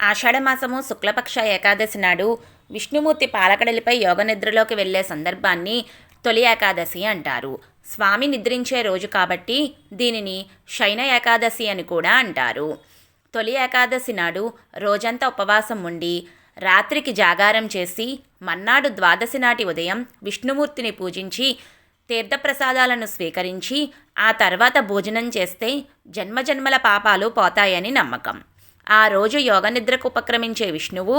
ఆషాఢమాసము శుక్లపక్ష ఏకాదశి నాడు విష్ణుమూర్తి పాలకడలిపై యోగనిద్రలోకి వెళ్ళే సందర్భాన్ని తొలి ఏకాదశి అంటారు. స్వామి నిద్రించే రోజు కాబట్టి దీనిని శైన ఏకాదశి అని కూడా అంటారు. తొలి ఏకాదశి నాడు రోజంతా ఉపవాసం ఉండి రాత్రికి జాగారం చేసి మన్నాడు ద్వాదశి నాటి ఉదయం విష్ణుమూర్తిని పూజించి తీర్థప్రసాదాలను స్వీకరించి ఆ తర్వాత భోజనం చేస్తే జన్మజన్మల పాపాలు పోతాయని నమ్మకం. ఆ రోజు యోగనిద్రకు ఉపక్రమించే విష్ణువు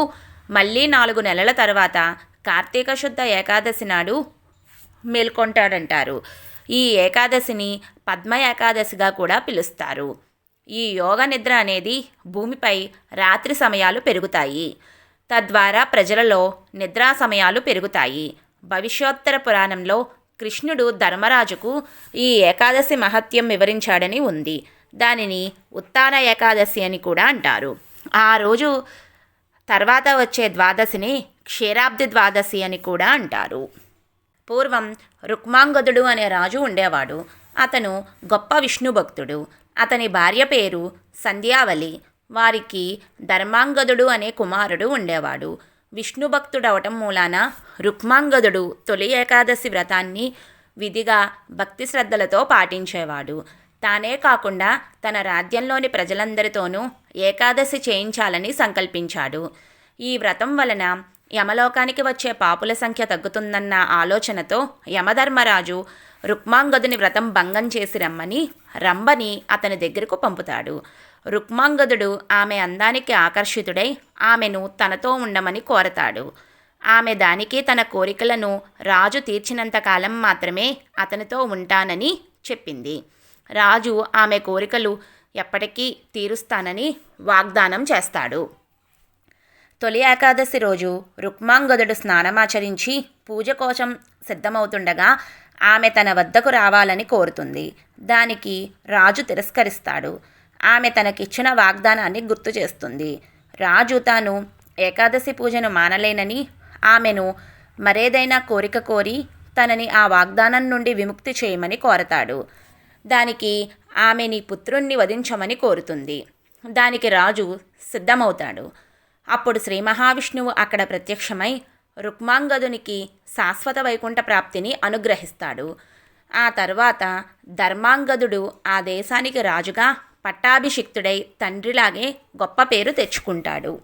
మళ్ళీ నాలుగు నెలల తర్వాత కార్తీక శుద్ధ ఏకాదశి నాడు మేల్కొంటాడంటారు. ఈ ఏకాదశిని పద్మ ఏకాదశిగా కూడా పిలుస్తారు. ఈ యోగ నిద్ర అనేది భూమిపై రాత్రి సమయాలు పెరుగుతాయి. తద్వారా ప్రజలలో నిద్రా సమయాలు పెరుగుతాయి. భవిష్యోత్తర పురాణంలో కృష్ణుడు ధర్మరాజుకు ఈ ఏకాదశి మహత్యం వివరించాడని ఉంది. దానిని ఉత్తాన ఏకాదశి అని కూడా అంటారు. ఆ రోజు తర్వాత వచ్చే ద్వాదశిని క్షీరాబ్ది ద్వాదశి అని కూడా అంటారు. పూర్వం రుక్మాంగదుడు అనే రాజు ఉండేవాడు. అతను గొప్ప విష్ణు భక్తుడు అతని భార్య పేరు సంధ్యావళి. వారికి ధర్మాంగదుడు అనే కుమారుడు ఉండేవాడు. విష్ణు భక్తుడవటం మూలాన రుక్మాంగదుడు తొలి ఏకాదశి వ్రతాన్ని విధిగా భక్తి శ్రద్ధలతో పాటించేవాడు. తానే కాకుండా తన రాజ్యంలోని ప్రజలందరితోనూ ఏకాదశి చేయించాలని సంకల్పించాడు. ఈ వ్రతం వలన యమలోకానికి వచ్చే పాపుల సంఖ్య తగ్గుతుందన్న ఆలోచనతో యమధర్మరాజు రుక్మాంగదుని వ్రతం భంగం చేసి రమ్మని రంభని అతని దగ్గరకు పంపుతాడు. రుక్మాంగదుడు ఆమె అందానికి ఆకర్షితుడై ఆమెను తనతో ఉండమని కోరతాడు. ఆమె దానికి తన కోరికలను రాజు తీర్చినంతకాలం మాత్రమే అతనితో ఉంటానని చెప్పింది. రాజు ఆమె కోరికలు ఎప్పటికీ తీరుస్తానని వాగ్దానం చేస్తాడు. తొలి ఏకాదశి రోజు రుక్మాంగదుడు స్నానమాచరించి పూజ కోసం సిద్ధమవుతుండగా ఆమె తన వద్దకు రావాలని కోరుతుంది. దానికి రాజు తిరస్కరిస్తాడు. ఆమె తనకిచ్చిన వాగ్దానాన్ని గుర్తు చేస్తుంది. రాజు తాను ఏకాదశి పూజను మానలేనని ఆమెను మరేదైనా కోరిక కోరి తనని ఆ వాగ్దానం నుండి విముక్తి చేయమని కోరతాడు. దానికి ఆమె నీ పుత్రుణ్ణి వధించమని కోరుతుంది. దానికి రాజు సిద్ధమవుతాడు. అప్పుడు శ్రీ మహావిష్ణువు అక్కడ ప్రత్యక్షమై రుక్మాంగదునికి శాశ్వత వైకుంఠ ప్రాప్తిని అనుగ్రహిస్తాడు. ఆ తర్వాత ధర్మాంగదుడు ఆ దేశానికి రాజుగా పట్టాభిషిక్తుడై తండ్రిలాగే గొప్ప పేరు తెచ్చుకుంటాడు.